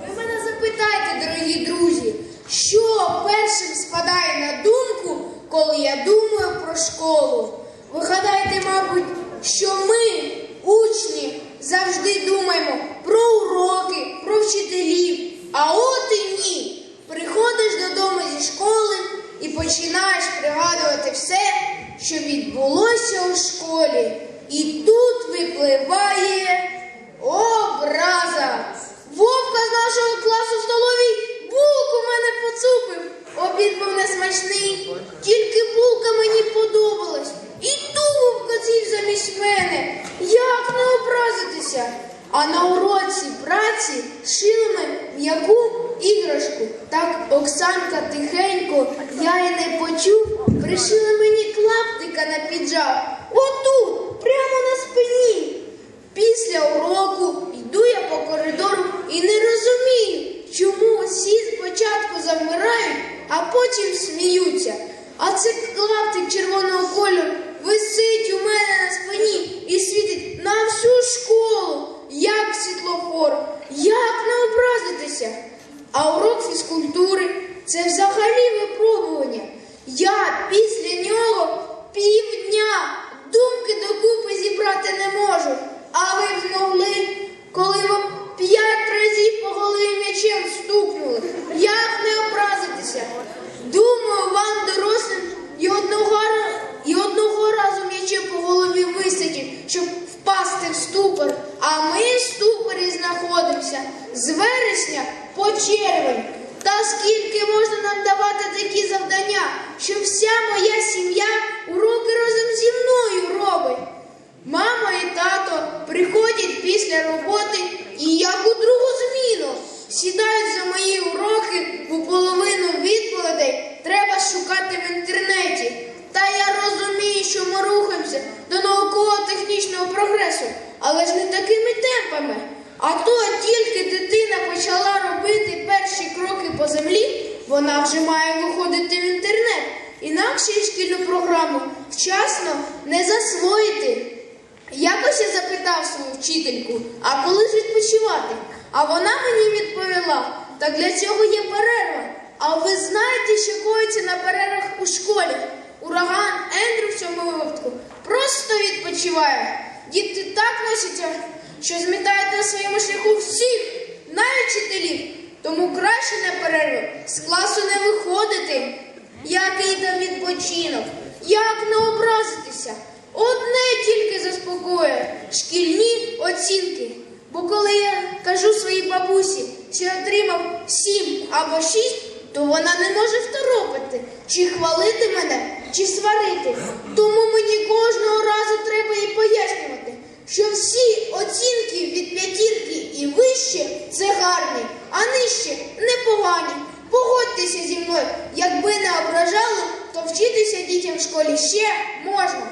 Ви мене запитайте, дорогі друзі, що першим спадає на думку, коли я думаю про школу? Ви гадаєте, мабуть, що ми, учні, завжди думаємо про уроки, про вчителів. А от і ні. Приходиш додому зі школи і починаєш пригадувати все, що відбулося у школі. І тут випливає образа. Вовка з нашого класу в столовій булку мене поцупив. Обід був несмачний, тільки булка мені подобалась. І тулуб коців замість мене. Як не образитися? А на уроці праці шили ми м'яку іграшку. Так Оксанка тихенько, я й не почув, пришила мені клаптика на піджак. Отут, прямо на спині. Після уроку йду я по коридору і не розумію, чому всі спочатку завмирають, а потім сміються. А цей клаптик червоного кольору висить у мене на спині і світить на всю школу, як світлофор. Як не образитися? А урок фізкультури це взагалі випробування. Я після нього півдня думки докупи зібрати не можу. А ви змогли, коли вам п'ять разів по голові м'ячем стукнули. Як не образитися? Думаю, вам дорослим і одного, і одного разу м'ячем по голові вистачить, щоб впасти в ступор. А ми знаходимося з вересня по червень. Та скільки можна нам давати такі завдання, що вся моя сім'я уроки разом зі мною робить. Мама і тато приходять після роботи і як у другу зміну сідають за мої уроки, бо половину відповідей треба шукати в інтернеті. Та я розумію, що ми рухаємося до науково-технічного прогресу, але ж не такими темпами. А то тільки дитина почала робити перші кроки по землі, вона вже має виходити в інтернет. Інакше шкільну програму вчасно не засвоїти. Якось я запитав свою вчительку, а коли ж відпочивати? А вона мені відповіла, та для цього є перерва. А ви знаєте, що коїться на перервах у школі? Ураган Ендрю в цьому випадку просто відпочиває. Діти так носяться, що змітають на своєму шляху всіх, навіть вчителів. Тому краще на перерву з класу не виходити. Який там відпочинок? Як не образитися? Одне тільки заспокоює шкільні оцінки. Бо коли я кажу своїй бабусі, що отримав сім або шість, то вона не може второпати, чи хвалити мене, чи сварити. Тому мені кожного разу треба їй пояснювати, що всі це гарні, а нижче непогані. Погодьтеся зі мною, якби не ображали, то вчитися дітям в школі ще можна.